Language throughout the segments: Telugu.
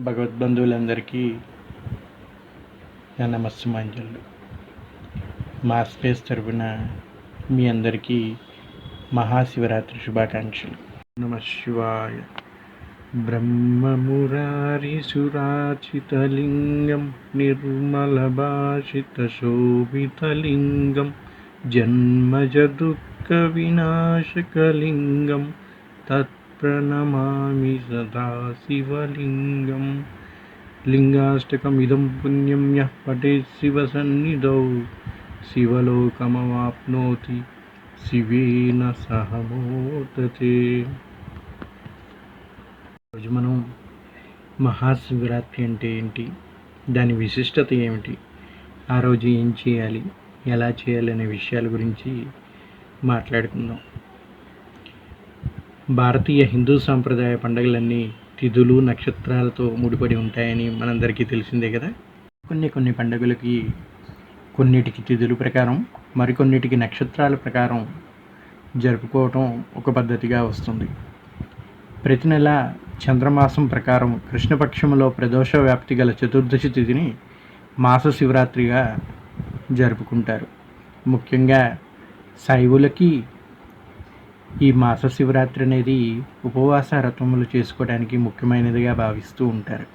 భగవద్బంధువులందరికీ నా నమస్సుమాంజలు. మా స్పేస్ తరపున మీ అందరికీ మహాశివరాత్రి శుభాకాంక్షలు. నమ శివాయ. బ్రహ్మమురారిసురాచితలింగం నిర్మలభాషితశోభితలింగం జన్మజ దుఃఖ వినాశకలింగం తత్ సదా శివలింగం లింగాష్టకమిదం పుణ్యం యః పఠేత్ శివసన్నిధౌ శివలోకమవాప్నోతి శివేన సహమోదతే రోజు మనం మహాశివరాత్రి అంటే ఏంటి? దాని విశిష్టత ఏమిటి? ఆ రోజు ఏం చేయాలి? ఎలా చేయాలి అనే విషయాల గురించి మాట్లాడుకుందాం. భారతీయ హిందూ సాంప్రదాయ పండుగలన్నీ తిథులు నక్షత్రాలతో ముడిపడి ఉంటాయని మనందరికీ తెలిసిందే కదా? కొన్ని కొన్ని పండుగలకి కొన్నిటికి తిథులు ప్రకారం మరికొన్నిటికి నక్షత్రాల ప్రకారం జరుపుకోవటం ఒక పద్ధతిగా వస్తుంది. ప్రతి నెల చంద్రమాసం ప్రకారం కృష్ణపక్షంలో ప్రదోష వ్యాప్తి గల చతుర్దశి తిథిని మాస శివరాత్రిగా జరుపుకుంటారు. ముఖ్యంగా శైవులకి ఈ మాస శివరాత్రి అనేది ఉపవాస రత్నములు చేసుకోవడానికి ముఖ్యమైనదిగా భావిస్తూ ఉంటారు.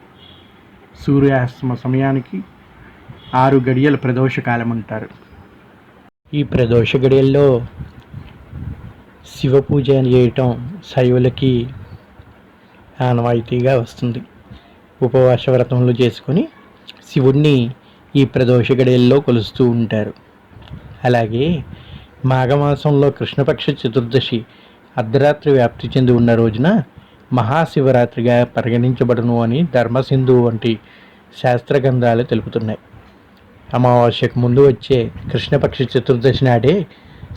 సూర్యాస్తమ సమయానికి ఆరు గడియల ప్రదోష కాలం అంటారు. ఈ ప్రదోష గడియల్లో శివ పూజ చేయటం శైవులకి ఆనవాయితీగా వస్తుంది. ఉపవాస వ్రతములు చేసుకొని శివుణ్ణి ఈ ప్రదోష గడియల్లో కొలుస్తూ ఉంటారు. అలాగే మాఘమాసంలో కృష్ణపక్ష చతుర్దశి అర్ధరాత్రి వ్యాప్తి చెంది ఉన్న రోజున మహాశివరాత్రిగా పరిగణించబడును అని ధర్మసింధు వంటి శాస్త్ర గ్రంథాలు తెలుపుతున్నాయి. అమావాస్యకు ముందు వచ్చే కృష్ణపక్ష చతుర్దశి నాడే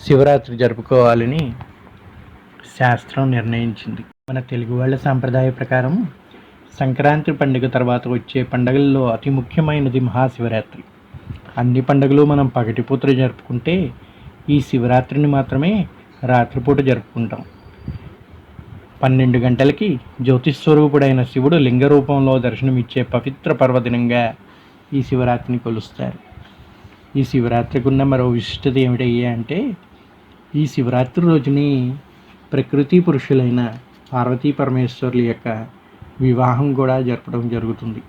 శివరాత్రి జరుపుకోవాలని శాస్త్రం నిర్ణయించింది. మన తెలుగు వాళ్ళ సాంప్రదాయ ప్రకారం సంక్రాంతి పండుగ తర్వాత వచ్చే పండుగల్లో అతి ముఖ్యమైనది మహాశివరాత్రి. అన్ని పండుగలు మనం పగటిపూట జరుపుకుంటే ఈ శివరాత్రిని మాత్రమే రాత్రిపూట జరుపుకుంటాం. పన్నెండు గంటలకి జ్యోతిస్వరూపుడైన శివుడు లింగ రూపంలో దర్శనమిచ్చే పవిత్ర పర్వదినంగా ఈ శివరాత్రిని కొలుస్తారు. ఈ శివరాత్రికి ఉన్న మరో విశిష్టత ఏమిటయ్యా అంటే ఈ శివరాత్రి రోజుని ప్రకృతి పురుషులైన పార్వతీ పరమేశ్వరుల యొక్క వివాహం కూడా జరపడం జరుగుతుంది.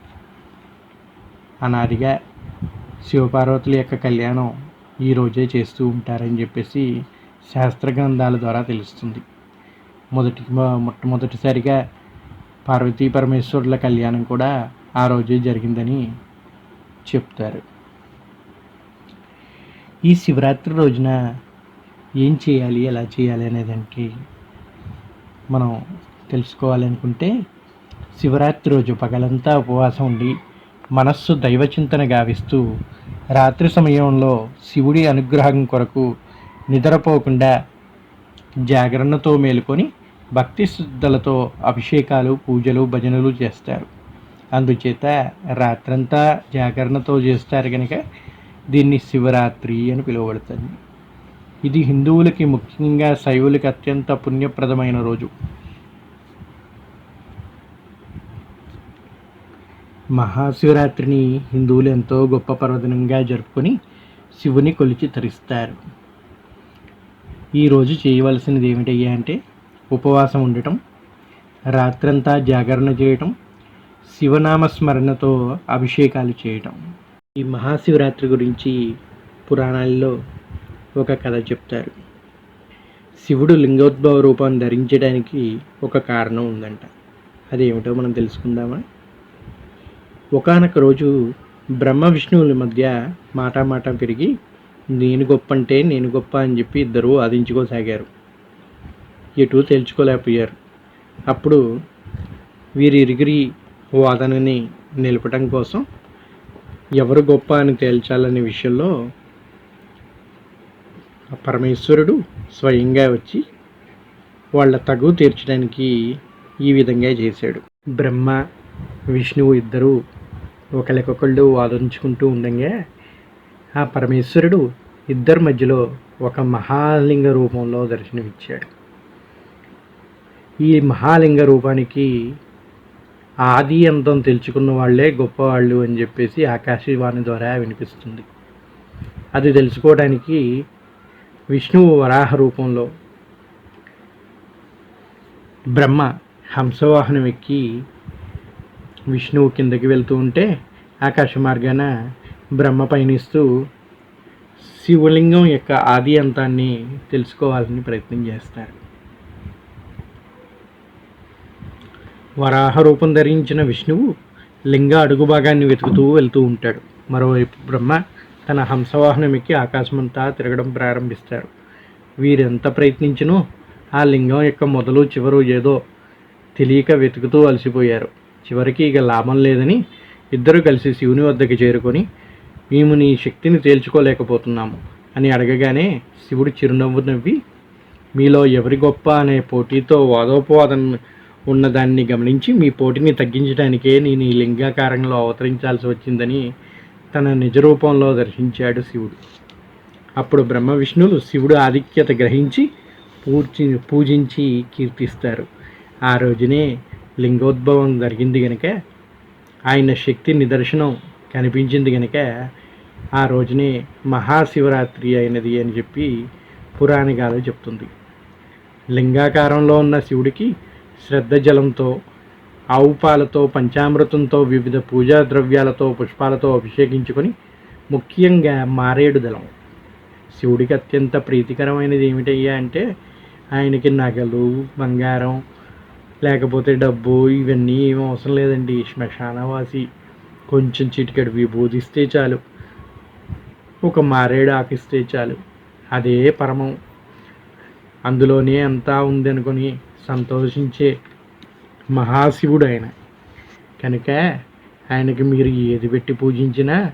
అనాదిగా శివపార్వతుల యొక్క కళ్యాణం ఈ రోజే చేస్తూ ఉంటారని చెప్పేసి శాస్త్ర గ్రంథాల ద్వారా తెలుస్తుంది. మొదటి మొట్టమొదటిసారిగా పార్వతీ పరమేశ్వరుల కళ్యాణం కూడా ఆ రోజే జరిగిందని చెప్తారు. ఈ శివరాత్రి రోజున ఏం చేయాలి ఎలా చేయాలి అనేదానికి మనం తెలుసుకోవాలనుకుంటే శివరాత్రి రోజు పగలంతా ఉపవాసం ఉండి మనస్సు దైవచింతన గావిస్తూ రాత్రి సమయంలో శివుడి అనుగ్రహం కొరకు నిద్రపోకుండా జాగరణతో మేలుకొని భక్తి శ్రద్ధలతో అభిషేకాలు పూజలు భజనలు చేస్తారు. అందుచేత రాత్రంతా జాగరణతో చేస్తారు కనుక దీన్ని శివరాత్రి అని పిలువబడుతుంది. ఇది హిందువులకి ముఖ్యంగా శైవులకి అత్యంత పుణ్యప్రదమైన రోజు. మహాశివరాత్రిని హిందువులు ఎంతో గొప్ప పర్వదినంగా జరుపుకొని శివుని కొలిచి తరిస్తారు. ఈరోజు చేయవలసినది ఏమిటయ్యా అంటే ఉపవాసం ఉండటం రాత్రంతా జాగరణ చేయటం శివనామ స్మరణతో అభిషేకాలు చేయటం. ఈ మహాశివరాత్రి గురించి పురాణాల్లో ఒక కథ చెప్తారు. శివుడు లింగోద్భవ రూపం ధరించడానికి ఒక కారణం ఉందంట. అదేమిటో మనం తెలుసుకుందామా? ఒకనొక రోజు బ్రహ్మ విష్ణువుల మధ్య మాటామాట పెరిగి నేను గొప్ప అంటే నేను గొప్ప అని చెప్పి ఇద్దరు వాదించుకోసాగారు ఎటు తేల్చుకోలేకపోయారు. అప్పుడు వీరిరిగిరి వాదనని నిలపటం కోసం ఎవరు గొప్ప అని తేల్చాలనే విషయంలో పరమేశ్వరుడు స్వయంగా వచ్చి వాళ్ళ తగు తీర్చడానికి ఈ విధంగా చేశాడు. బ్రహ్మ విష్ణువు ఇద్దరు ఒకరికొకళ్ళు వాదించుకుంటూ ఉండగా ఆ పరమేశ్వరుడు ఇద్దరి మధ్యలో ఒక మహాలింగ రూపంలో దర్శనమిచ్చాడు. ఈ మహాలింగ రూపానికి ఆది అంతం తెలుసుకున్న వాళ్ళే గొప్పవాళ్ళు అని చెప్పేసి ఆకాశవాణి ద్వారా వినిపిస్తుంది. అది తెలుసుకోవడానికి విష్ణువు వరాహ రూపంలో బ్రహ్మ హంసవాహనం ఎక్కి విష్ణువు కిందకి వెళ్తూ ఉంటే ఆకాశ మార్గాన బ్రహ్మ పయనిస్తూ శివలింగం యొక్క ఆది అంతాన్ని తెలుసుకోవాలని ప్రయత్నం చేస్తారు వరాహ రూపం ధరించిన విష్ణువు లింగ అడుగు భాగాన్ని వెతుకుతూ వెళ్తూ ఉంటాడు. మరోవైపు బ్రహ్మ తన హంసవాహనం ఎక్కి ఆకాశమంతా తిరగడం ప్రారంభిస్తారు వీరెంత ప్రయత్నించినో ఆ లింగం యొక్క మొదలు చివరు ఏదో తెలియక వెతుకుతూ అలసిపోయారు. చివరికి ఇక లాభం లేదని ఇద్దరు కలిసి శివుని వద్దకు చేరుకొని మేము నీ శక్తిని తేల్చుకోలేకపోతున్నాము అని అడగగానే శివుడు చిరునవ్వు నవ్వి మీలో ఎవరి గొప్ప అనే పోటీతో వాదోపవాదం ఉన్నదాన్ని గమనించి మీ పోటీని తగ్గించడానికే నేను ఈ లింగాకారంలో అవతరించాల్సి వచ్చిందని తన నిజ రూపంలో దర్శించాడు శివుడు. అప్పుడు బ్రహ్మ విష్ణువులు శివుడు ఆధిక్యత గ్రహించి పూర్చి పూజించి కీర్తిస్తారు. ఆ రోజునే లింగోద్భవం జరిగింది కనుక ఆయన శక్తి నిదర్శనం కనిపించింది కనుక ఆ రోజునే మహాశివరాత్రి అయినది అని చెప్పి పురాణికాలు చెప్తుంది. లింగాకారంలో ఉన్న శివుడికి శ్రద్ధ జలంతో ఆవు పాలతో పంచామృతంతో వివిధ పూజా ద్రవ్యాలతో పుష్పాలతో అభిషేకించుకొని ముఖ్యంగా మారేడు దళం. శివుడికి అత్యంత ప్రీతికరమైనది ఏమిటయ్యా అంటే ఆయనకి నగలు బంగారం లేకపోతే డబ్బు ఇవన్నీ ఏం అవసరం లేదండి. శ్మశానవాసి కొంచెం చిటికెడు విభూదిస్తే చాలు. ఒక మారేడు ఆకిస్తే చాలు. అదే పరమం. అందులోనే అంతా ఉంది అనుకొని సంతోషించే మహాశివుడు ఆయన కనుక ఆయనకి మీరు ఏది పెట్టి పూజించినా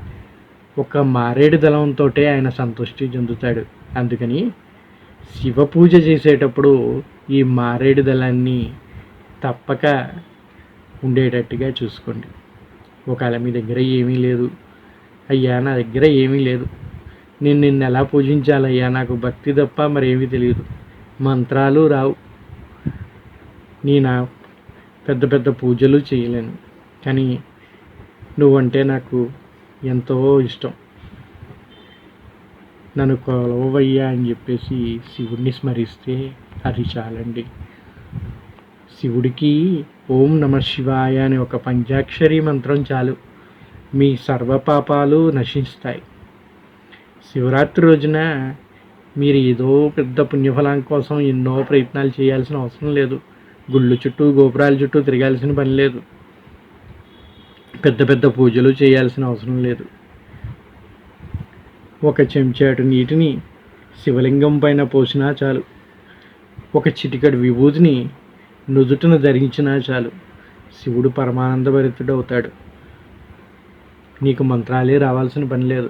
ఒక మారేడు దళంతో ఆయన సంతృష్టి చెందుతాడు. అందుకని శివ పూజ చేసేటప్పుడు ఈ మారేడు దళాన్ని తప్పక ఉండేటట్టుగా చూసుకోండి. ఒకవేళ మీ దగ్గర ఏమీ లేదు అయ్యా నా దగ్గర ఏమీ లేదు. నేను నిన్ను ఎలా పూజించాలయ్యా? నాకు భక్తి తప్ప మరేమీ తెలియదు. మంత్రాలు రావు. నేను పెద్ద పెద్ద పూజలు చేయలేను. కానీ నువ్వంటే నాకు ఎంతో ఇష్టం. నన్ను కొలవయ్యా అని చెప్పేసి శివుడిని స్మరిస్తే అది చాలండి. శివుడికి ఓం నమ శివాయ అనే ఒక పంచాక్షరి మంత్రం చాలు. మీ సర్వపాపాలు నశిస్తాయి శివరాత్రి రోజున మీరు ఏదో పెద్ద పుణ్యఫలం కోసం ఎన్నో ప్రయత్నాలు చేయాల్సిన అవసరం లేదు. గుళ్ళు చుట్టూ గోపురాల చుట్టూ తిరగాల్సిన పని లేదు. పెద్ద పెద్ద పూజలు చేయాల్సిన అవసరం లేదు. ఒక చెంచాటు నీటిని శివలింగం పైన పోసినా చాలు. ఒక చిటికడి విభూతిని నుదుటిన ధరించినా చాలు. శివుడు పరమానందభరితుడు అవుతాడు నీకు మంత్రాలే రావాల్సిన పని లేదు.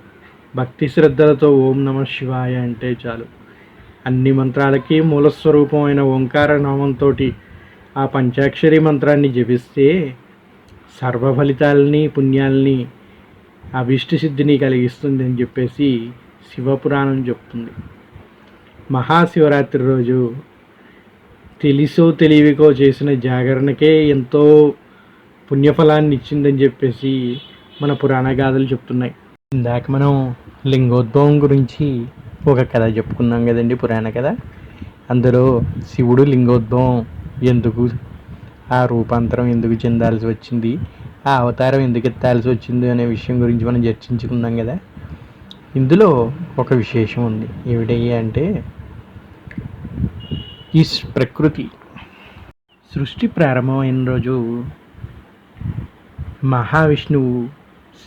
భక్తి శ్రద్ధలతో ఓం నమ శివాయ అంటే చాలు. అన్ని మంత్రాలకి మూలస్వరూపమైన ఓంకార నామంతో ఆ పంచాక్షరి మంత్రాన్ని జపిస్తే సర్వ ఫలితాలని పుణ్యాలని అభిష్ట సిద్ధిని కలిగిస్తుంది అని చెప్పేసి శివపురాణం చెప్తుంది. మహాశివరాత్రి రోజు తెలిసో తెలివికో చేసిన జాగరణకే ఎంతో పుణ్యఫలాన్ని ఇచ్చిందని చెప్పేసి మన పురాణ గాథలు చెప్తున్నాయి. ఇందాక మనం లింగోద్భవం గురించి ఒక కథ చెప్పుకున్నాం కదండి పురాణ కథ. అందులో శివుడు లింగోద్భవం ఎందుకు ఆ రూపాంతరం ఎందుకు చెందాల్సి వచ్చింది ఆ అవతారం ఎందుకు ఎత్తాల్సి వచ్చింది అనే విషయం గురించి మనం చర్చించుకున్నాం కదా. ఇందులో ఒక విశేషం ఉంది. ఏమిటయ్యా అంటే ఈ ప్రకృతి. సృష్టి ప్రారంభమైన రోజు మహావిష్ణువు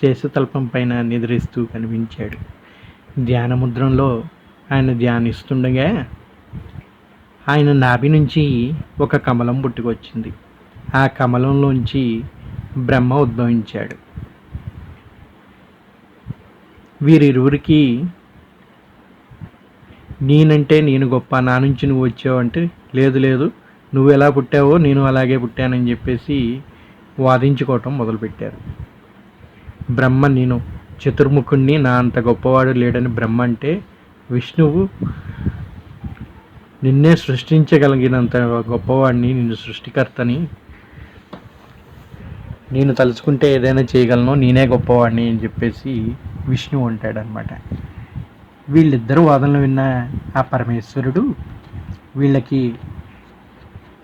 శేషతల్పం పైన నిద్రిస్తూ కనిపించాడు. ధ్యానముద్రంలో ఆయన ధ్యానిస్తుండగా ఆయన నాభి నుంచి ఒక కమలం పుట్టుకొచ్చింది. ఆ కమలంలోంచి బ్రహ్మ ఉద్భవించాడు. వీరిరువురికి నేనంటే నేను గొప్ప నా నుంచి నువ్వు వచ్చావు అంటే లేదు లేదు. నువ్వు ఎలా పుట్టావో నేను అలాగే పుట్టానని చెప్పేసి వాదించుకోవటం మొదలుపెట్టారు. బ్రహ్మ నేను చతుర్ముఖుణ్ణి నా అంత గొప్పవాడు లేడని బ్రహ్మ అంటే విష్ణువు నిన్నే సృష్టించగలిగినంత గొప్పవాడిని నిన్ను సృష్టికర్తని. నేను తలుచుకుంటే ఏదైనా చేయగలను నేనే గొప్పవాడిని అని చెప్పేసి విష్ణువు అంటాడనమాట వీళ్ళిద్దరు వాదనలు విన్న ఆ పరమేశ్వరుడు వీళ్ళకి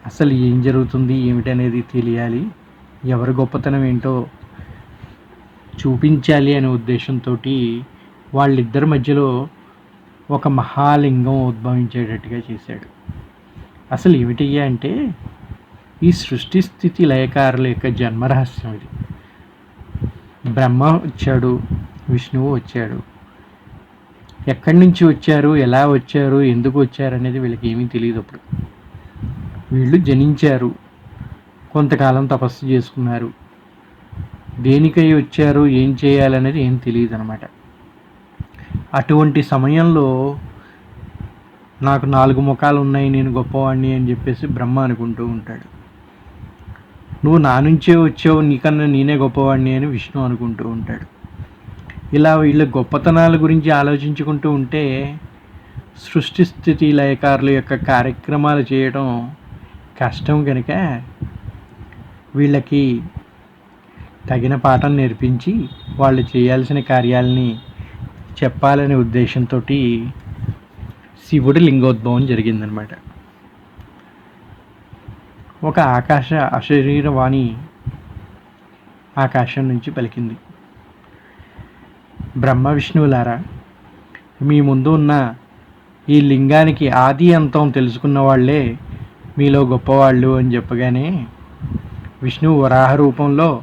అసలు ఏం జరుగుతుంది ఏమిటనేది తెలియాలి. ఎవరి గొప్పతనం ఏంటో చూపించాలి అనే ఉద్దేశంతో వాళ్ళిద్దరి మధ్యలో ఒక మహాలింగం ఉద్భవించేటట్టుగా చేశాడు. అసలు ఏమిటయ్యా అంటే ఈ సృష్టి స్థితి లయకారుల యొక్క జన్మరహస్యం ఇది. బ్రహ్మ వచ్చాడు విష్ణువు వచ్చాడు. ఎక్కడి నుంచి వచ్చారు ఎలా వచ్చారు ఎందుకు వచ్చారు అనేది వీళ్ళకి ఏమీ తెలియదు అప్పుడు. వీళ్ళు జనించారు. కొంతకాలం తపస్సు చేసుకున్నారు. దేనికై వచ్చారు ఏం చేయాలనేది ఏం తెలియదు అనమాట అటువంటి సమయంలో నాకు నాలుగు ముఖాలు ఉన్నాయి నేను గొప్పవాడిని అని చెప్పేసి బ్రహ్మ అనుకుంటూ ఉంటాడు. నువ్వు నా నుంచే వచ్చావు నీకన్నా నేనే గొప్పవాడిని అని విష్ణు అనుకుంటూ ఉంటాడు. ఇలా వీళ్ళ గొప్పతనాల గురించి ఆలోచించుకుంటూ ఉంటే సృష్టి స్థితి లయకారుల యొక్క కార్యక్రమాలు చేయడం కష్టం కనుక వీళ్ళకి తగిన పాఠం నేర్పించి వాళ్ళు చేయాల్సిన కార్యాలని చెప్పాలనే ఉద్దేశంతో శివుడి లింగోద్భవం జరిగిందనమాట. ఒక ఆకాశ అశరీరవాణి ఆకాశం నుంచి పలికింది. బ్రహ్మ విష్ణువులారా మీ ముందు ఉన్న ఈ లింగానికి ఆది అంతం తెలుసుకున్న వాళ్ళే మీలో గొప్పవాళ్ళు అని చెప్పగానే విష్ణువు వరాహ రూపంలో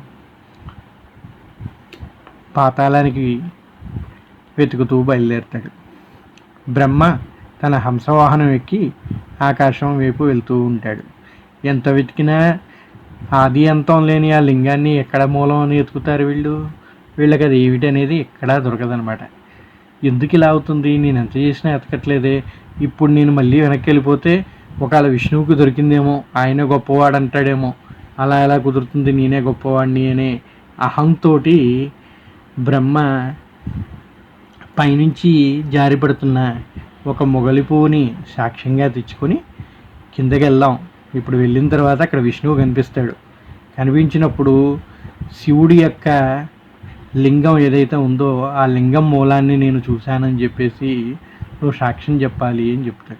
పాతాళానికి వెతుకుతూ బయలుదేరుతాడు. బ్రహ్మ తన హంసవాహనం ఎక్కి ఆకాశం వైపు వెళ్తూ ఉంటాడు. ఎంత వెతికినా ఆది అంతం లేని ఆ లింగాన్ని ఎక్కడ మూలం అని వెతుకుతారు వీళ్ళు? వీళ్ళకి అది ఏమిటి అనేది ఎక్కడా దొరకదనమాట ఎందుకు ఇలా అవుతుంది? నేను ఎంత చేసినా ఎతకట్లేదే. ఇప్పుడు నేను మళ్ళీ వెనక్కి వెళ్ళిపోతే ఒకవేళ విష్ణువుకి దొరికిందేమో ఆయన గొప్పవాడు అంటాడేమో అలా ఎలా కుదురుతుంది? నేనే గొప్పవాడిని అనే అహంతోటి బ్రహ్మ పైనుంచి జారిపడుతున్న ఒక మొగలి పువ్వుని సాక్ష్యంగా తెచ్చుకొని కిందకి వెళ్దాం ఇప్పుడు వెళ్ళిన తర్వాత అక్కడ విష్ణువు కనిపిస్తాడు. కనిపించినప్పుడు శివుడి యొక్క లింగం ఏదైతే ఉందో ఆ లింగం మూలాన్ని నేను చూశానని చెప్పేసి నువ్వు సాక్ష్యం చెప్పాలి అని చెప్తాడు.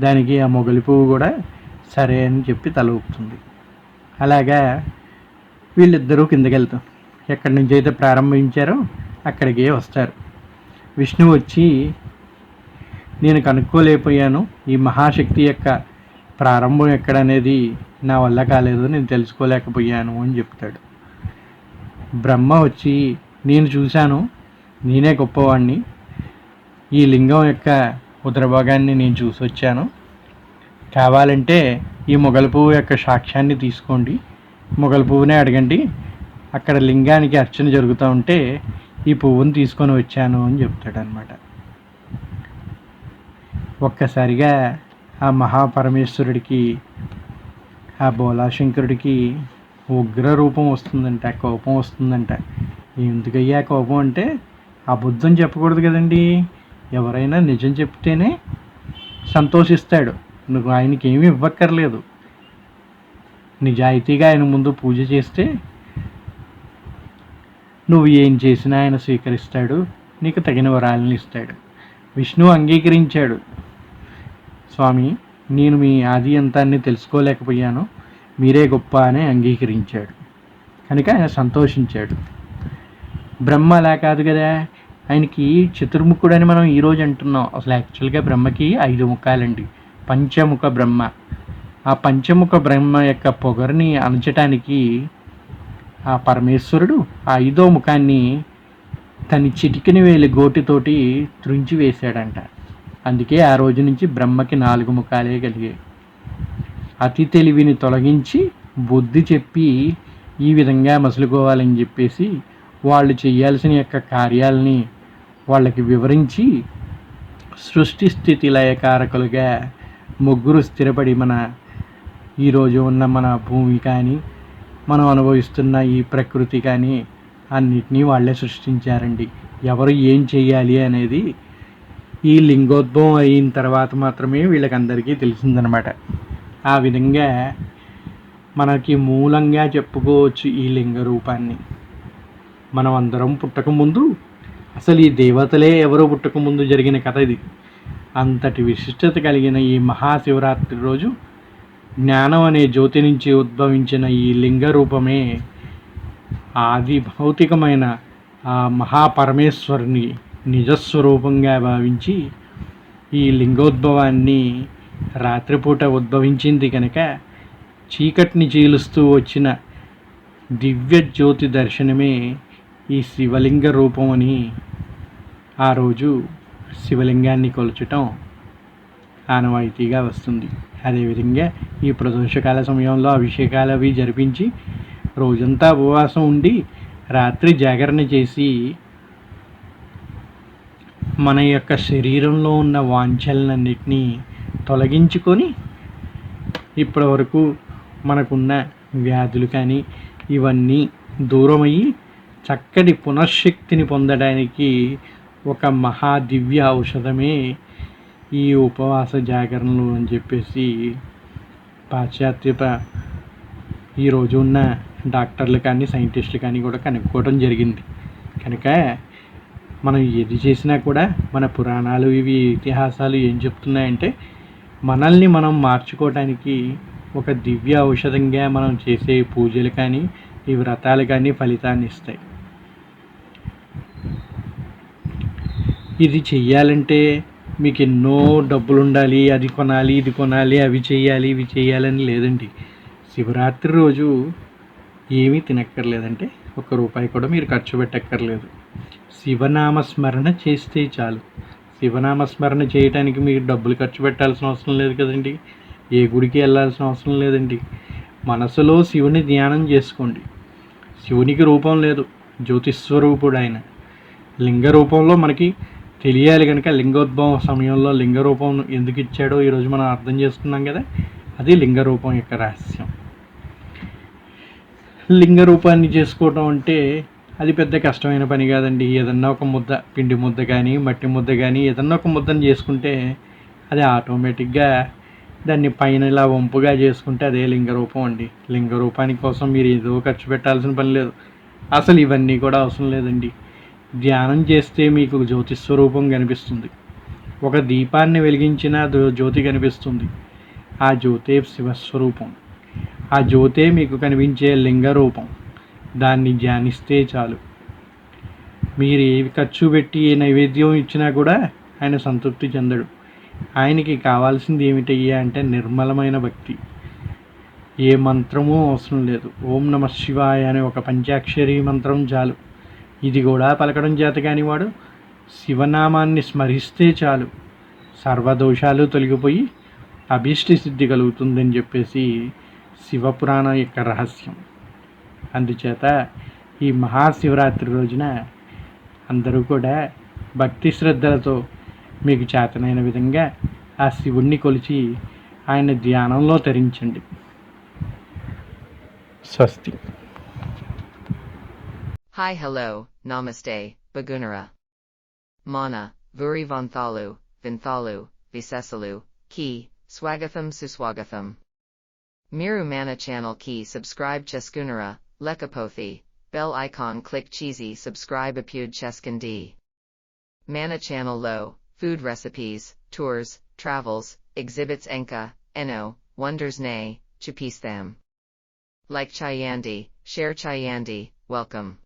దానికి ఆ మొగలి పువ్వు కూడా సరే అని చెప్పి తల ఊపుతుంది. అలాగా వీళ్ళిద్దరూ కిందకి వెళ్తాం ఎక్కడి నుంచి అయితే ప్రారంభించారో అక్కడికే వస్తారు. విష్ణు వచ్చి నేను కనుక్కోలేకపోయాను. ఈ మహాశక్తి యొక్క ప్రారంభం ఎక్కడనేది నా వల్ల కాలేదు నేను తెలుసుకోలేకపోయాను అని చెప్తాడు. బ్రహ్మ వచ్చి నేను చూశాను నేనే గొప్పవాణ్ణి. ఈ లింగం యొక్క ఉదరభాగాన్ని నేను చూసి వచ్చాను కావాలంటే ఈ మొగల పువ్వు యొక్క సాక్ష్యాన్ని తీసుకోండి. మొగల పువ్వునే అడగండి. అక్కడ లింగానికి అర్చన జరుగుతూ ఉంటే ఈ పువ్వుని తీసుకొని వచ్చాను అని చెప్తాడనమాట ఒక్కసారిగా ఆ మహాపరమేశ్వరుడికి ఆ బోలాశంకరుడికి ఉగ్ర రూపం వస్తుందంట కోపం వస్తుందంట. ఎందుకయ్యా కోపం అంటే అబద్ధం చెప్పకూడదు కదండి. ఎవరైనా నిజం చెప్తేనే సంతోషిస్తాడు. నువ్వు ఆయనకి ఏమీ ఇవ్వక్కర్లేదు. నిజాయితీగా ఆయన ముందు పూజ చేస్తే నువ్వు ఏం చేసినా ఆయన స్వీకరిస్తాడు నీకు తగిన వరాలను ఇస్తాడు. విష్ణు అంగీకరించాడు. స్వామి నేను మీ ఆది అంతాన్ని తెలుసుకోలేకపోయాను. మీరే గొప్ప అని అంగీకరించాడు. కనుక ఆయన సంతోషించాడు. బ్రహ్మ అలా కాదు కదా ఆయనకి చతుర్ముఖుడు అని మనం ఈరోజు అంటున్నాం. అసలు యాక్చువల్గా బ్రహ్మకి ఐదు ముఖాలండి. పంచముఖ బ్రహ్మ. ఆ పంచముఖ బ్రహ్మ యొక్క పొగరిని అణచటానికి ఆ పరమేశ్వరుడు ఆ ఐదో ముఖాన్ని తన చిటికిన వేలి గోటితోటి త్రుంచి వేశాడంట. అందుకే ఆ రోజు నుంచి బ్రహ్మకి నాలుగు ముఖాలే కలిగాయి. అతి తెలివిని తొలగించి బుద్ధి చెప్పి ఈ విధంగా మసులుకోవాలని చెప్పేసి వాళ్ళు చేయాల్సిన యొక్క కార్యాలని వాళ్ళకి వివరించి సృష్టి స్థితి లయకారకులుగా ముగ్గురు స్థిరపడి మన ఈరోజు ఉన్న మన భూమి కానీ మనం అనుభవిస్తున్న ఈ ప్రకృతి కానీ అన్నిటినీ వాళ్ళే సృష్టించారండి. ఎవరు ఏం చేయాలి అనేది ఈ లింగోద్భవం అయిన తర్వాత మాత్రమే వీళ్ళకందరికీ తెలిసిందనమాట. ఆ విధంగా మనకి మూలంగా చెప్పుకోవచ్చు ఈ లింగ రూపాన్ని. మనం అందరం పుట్టకముందు అసలు ఈ దేవతలే ఎవరో పుట్టకముందు జరిగిన కథ ఇది. అంతటి విశిష్టత కలిగిన ఈ మహాశివరాత్రి రోజు జ్ఞానం అనే జ్యోతి నుంచి ఉద్భవించిన ఈ లింగ రూపమే ఆది భౌతికమైన ఆ మహాపరమేశ్వరుని నిజస్వరూపంగా భావించి ఈ లింగోద్భవాన్ని రాత్రిపూట ఉద్భవించింది కనుక చీకటిని చీలుస్తూ వచ్చిన దివ్య జ్యోతి దర్శనమే ఈ శివలింగ రూపం అని ఆ రోజు శివలింగాన్ని కొలచటం ఆనవాయితీగా వస్తుంది. అదేవిధంగా ఈ ప్రదోషకాల సమయంలో అభిషేకాలు అవి జరిపించి రోజంతా ఉపవాసం ఉండి రాత్రి జాగరణ చేసి మన యొక్క శరీరంలో ఉన్న వాంఛలన్నింటినీ తొలగించుకొని ఇప్పటి వరకు మనకున్న వ్యాధులు కానీ ఇవన్నీ దూరమయ్యి చక్కటి పునఃశక్తిని పొందడానికి ఒక మహా దివ్య ఔషధమే ఈ ఉపవాస జాగరణలు అని చెప్పేసి పాశ్చాత్యత ఈరోజు ఉన్న డాక్టర్లు కానీ సైంటిస్టులు కానీ కూడా కనుక్కోవడం జరిగింది. కనుక మనం ఏది చేసినా కూడా మన పురాణాలు ఇవి ఇతిహాసాలు ఏం చెప్తున్నాయంటే మనల్ని మనం మార్చుకోవడానికి ఒక దివ్య ఔషధంగా మనం చేసే పూజలు కానీ ఈ వ్రతాలు కానీ ఫలితాన్ని ఇస్తాయి. ఇది చెయ్యాలంటే మీకు ఎన్నో డబ్బులు ఉండాలి అది కొనాలి ఇది కొనాలి అవి చేయాలి ఇవి చేయాలని లేదండి. శివరాత్రి రోజు ఏమీ తినక్కర్లేదంటే ఒక్క రూపాయి కూడా మీరు ఖర్చు పెట్టక్కర్లేదు. శివనామస్మరణ చేస్తే చాలు. శివనామస్మరణ చేయటానికి మీరు డబ్బులు ఖర్చు పెట్టాల్సిన అవసరం లేదు కదండి. ఏ గుడికి వెళ్ళాల్సిన అవసరం లేదండి. మనసులో శివుని ధ్యానం చేసుకోండి. శివునికి రూపం లేదు. జ్యోతిస్వరూపుడు ఆయన లింగ రూపంలో మనకి తెలియాలి కనుక లింగోద్భవం సమయంలో లింగ రూపం ఎందుకు ఇచ్చాడో ఈరోజు మనం అర్థం చేసుకున్నాం కదా. అది లింగ రూపం యొక్క రహస్యం. లింగ రూపాన్ని చేసుకోవటం అంటే అది పెద్ద కష్టమైన పని కాదండి. ఏదన్నా ఒక ముద్ద పిండి ముద్ద కానీ మట్టి ముద్ద కానీ ఏదన్నా ఒక ముద్దను చేసుకుంటే అది ఆటోమేటిక్గా దాన్ని పైన ఇలా వంపుగా చేసుకుంటే అదే లింగ రూపం అండి. లింగరూపానికి కోసం మీరు ఏదో ఖర్చు పెట్టాల్సిన పని లేదు. అసలు ఇవన్నీ కూడా అవసరం లేదండి. ధ్యానం చేస్తే మీకు జ్యోతి స్వరూపం కనిపిస్తుంది. ఒక దీపాన్ని వెలిగించిన జ్యోతి కనిపిస్తుంది. ఆ జ్యోతే శివస్వరూపం. ఆ జ్యోతే మీకు కనిపించే లింగ రూపం దాన్ని ధ్యానిస్తే చాలు. మీరు ఏవి ఖర్చు పెట్టి ఏ నైవేద్యం ఇచ్చినా కూడా ఆయన సంతృప్తి చెందడు. ఆయనకి కావాల్సింది ఏమిటయ్యా అంటే నిర్మలమైన భక్తి. ఏ మంత్రమూ అవసరం లేదు. ఓం నమ శివాయ అనే ఒక పంచాక్షరి మంత్రం చాలు. ఇది కూడా పలకడం చేత కానివాడు శివనామాన్ని స్మరిస్తే చాలు. సర్వదోషాలు తొలగిపోయి అభీష్టి సిద్ధి కలుగుతుందని చెప్పేసి శివపురాణం యొక్క రహస్యం. అందుచేత ఈ మహాశివరాత్రి రోజున అందరూ కూడా భక్తి శ్రద్ధలతో మీకు చేతనైన విధంగా ఆ శివుణ్ణి కొలిచి ఆయన ధ్యానంలో తరించండి స్వస్తి Hi hello, namaste, Bagunara. Mana, Vuri Vanthalu, Vinthalu, Visesalu, Ki, Swagatham Suswagatham. Miru Mana channel key subscribe Cheskunara, Lekapothi, bell icon click cheesy subscribe apud Cheskandi. Mana channel low, food recipes, tours, travels, exhibits enka, eno, wonders nay, chupis them. Like Chayandi, share Chayandi, welcome.